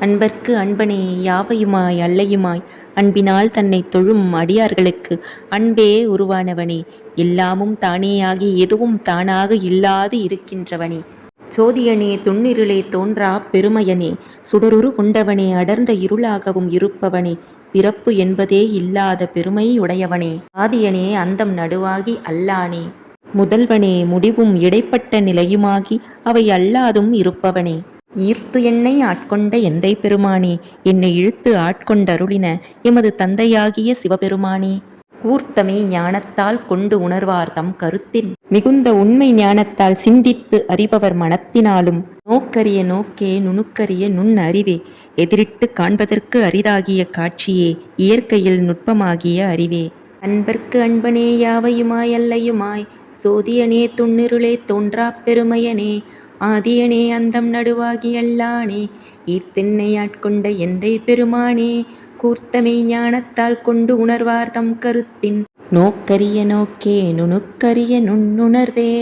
அன்பர்க்கு அன்பனே யாவையுமாய் அல்லையுமாய். அன்பினால் தன்னைத் தொழும் அடியார்களுக்கு அன்பே உருவானவனே. எல்லாமும் தானேயாகி எதுவும் தானாக இல்லாது இருக்கின்றவனே. சோதியனே துண்ணிருளே தோன்றாப் பெருமையனே. சுடருரு கொண்டவனே அடர்ந்த இருளாகவும் இருப்பவனே. பிறப்பு என்பதே இல்லாத பெருமை உடையவனே ஆதியனே அந்தம் நடுவாகி அல்லானே. முதல்வனே முடிவும் இடைப்பட்ட நிலையுமாகி அவை அல்லாதும் இருப்பவனே. ஈர்த்து என்னை ஆட்கொண்ட எந்தை பெருமானே? என்னை இழுத்து ஆட்கொண்டருளின எமது தந்தையாகிய சிவபெருமானே. கூர்த்தமே ஞானத்தால் கொண்டு உணர்வார் தம் கருத்தின். மிகுந்த உண்மை ஞானத்தால் சிந்தித்து அறிபவர் மனத்தினாலும் நோக்கரிய நோக்கே நுணுக்கரிய நுண் அறிவே. எதிரிட்டு காண்பதற்கு அரிதாகிய காட்சியே இயற்கையில் நுட்பமாகிய அறிவே. அன்பர்க்கு அன்பனே யாவையுமாய் அல்லையுமாய்? சோதியனே துண்ணிருளே தோன்றாப் பெருமையனே. ஆதியனே அந்தம் நடுவாகி அல்லானே ஈர்த்தென்னை ஆட்கொண்ட எந்தை பெருமானே கூர்த்தமை ஞானத்தால் கொண்டு உணர்வார் தம் கருத்தின். நோக்கரிய நோக்கே நுணுக்கரிய நுண்ணுணர்வே.